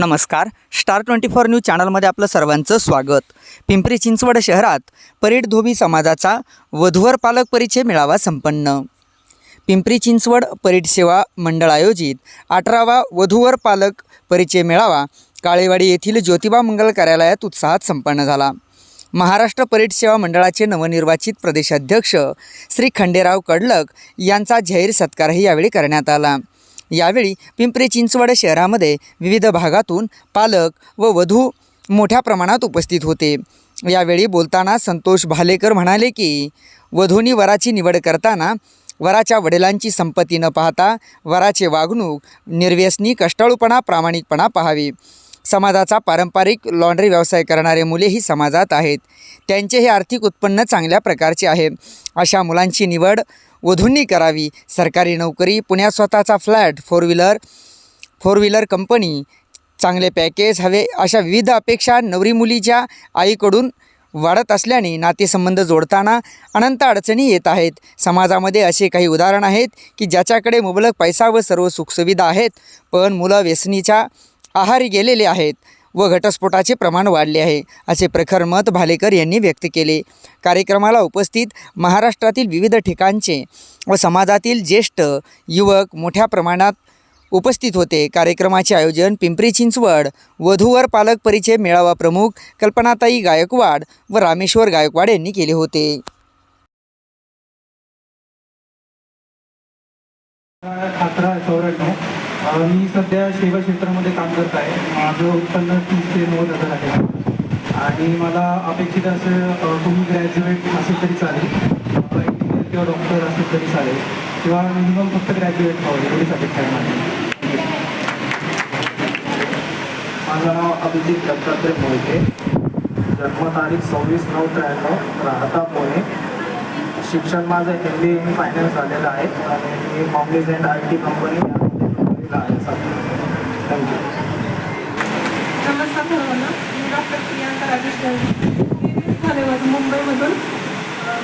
नमस्कार. Star twenty four news चॅनलमध्ये आपलं सर्वांचं स्वागत. पिंपरी चिंचवड शहरात परेड धोबी समाजाचा वधूवर पालक परिचय मेळावा संपन्न. पिंपरी चिंचवड परेड सेवा मंडळ आयोजित अठरावा वधूवर पालक परिचय मेळावा काळेवाडी येथील ज्योतिबा मंगल कार्यालयात उत्साहात संपन्न झाला. महाराष्ट्र परेड सेवा मंडळाचे नवनिर्वाचित प्रदेशाध्यक्ष श्री खंडेराव कडलक यांचा जाहीर सत्कारही यावेळी करण्यात आला. यावेळी पिंपरी चिंचवड शहरामध्ये विविध भागातून पालक व वधू मोठ्या प्रमाणात उपस्थित होते. यावेळी बोलताना संतोष भालेकर म्हणाले की वधूनी वराची निवड करताना वराच्या वडिलांची संपत्ती न पाहता वराचे वागणूक निर्व्यसनी कष्टाळूपणा प्रामाणिकपणा पाहावी. समाजाचा पारंपरिक लॉन्ड्री व्यवसाय करणारे मुलेही समाजात आहेत. त्यांचे हे आर्थिक उत्पन्न चांगल्या प्रकारचे आहे. अशा मुलांची निवड वधूंनी करावी. सरकारी नोकरी पुण्यात स्वतःचा flat four wheeler four wheeler company चांगले पॅकेज हवे अशा विविध अपेक्षा नवरी मुलीच्या आईकडून वाढत असल्याने नातेसंबंध जोडताना अनंत अडचणी येत आहेत. समाजामध्ये असे काही उदाहरण आहेत की ज्याच्याकडे मुबलक पैसा व सर्व सुखसुविधा आहेत पण मुलं व्यसनीच्या आहारी गेलेले आहेत व घटस्फोटाचे प्रमाण वाढले आहे असे प्रखर मत भालेकर यांनी व्यक्त केले. कार्यक्रमाला उपस्थित महाराष्ट्रातील विविध ठिकाणचे व समाजातील ज्येष्ठ युवक मोठ्या प्रमाणात उपस्थित होते. कार्यक्रमाचे आयोजन पिंपरी चिंचवड वधूवर पालक परिचय मेळावा प्रमुख कल्पनाताई गायकवाड व रामेश्वर गायकवाड यांनी केले होते. अठरा मी सध्या सेवा क्षेत्रामध्ये काम करत आहे. माझं उत्पन्न तीस ते नव्वद हजार आहे. आणि मला अपेक्षित असं तुम्ही ग्रॅज्युएट असेल तरी चालेल. इंजिनियर किंवा डॉक्टर असेल तरी चालेल. किंवा मिनिमम फक्त ग्रॅज्युएट व्हावं एवढीच अपेक्षा आहे माझी. माझं नाव अभिजित दत्तात्रय मोहिते. जन्मतारीख सव्वीस नऊ त्र्याण्णव राहता पुणे. शिक्षण माझं एम बी इन फायनान्स झालेलं आहे. आणि मी कॉम्प्लिझेंट आय टी कंपनी यामध्ये नोकरीला आहे थँक्यू नमस्कार सर्वांना मी डॉक्टर प्रियांका राजेश मी झाले माझं मुंबईमधून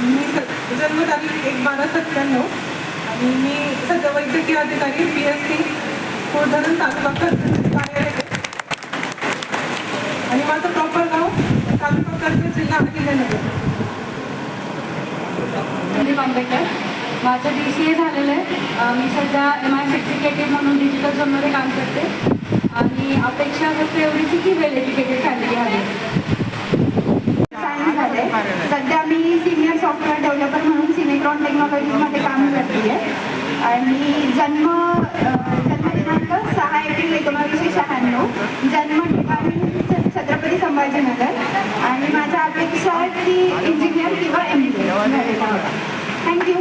मी स जन्मतारीख एक बारा सत्त्याण्णव आणि मी सध्या वैद्यकीय अधिकारी P S C Koldharan taluka Karjat कार्यालय. आणि माझं प्रॉपर गाव तालुका कर्ज जिल्हा अहिल्यानगर संदीप माझं डी सी ए झालेलं आहे. मी सध्या एम आय एक्झिक्युटिव्ह म्हणून डिजिटल झोनमध्ये काम करते. आणि अपेक्षा असते एवढीच की वेल एज्युकेटेड फॅमिली आहे. सध्या मी सिनियर सॉफ्टवेअर डेव्हलपर म्हणून सिनेक्रॉन टेक्नॉलॉजीमध्ये काम करते. आहे आणि जन्म जन्मदिनांक सहा एप्रिल एकोणावीसशे शहाण्णव. जन्म डिपार्टमेंट छत्रपती संभाजीनगर. आणि माझ्या अपेक्षा आहे की इंजिनियर किंवा एम बी थँक्यू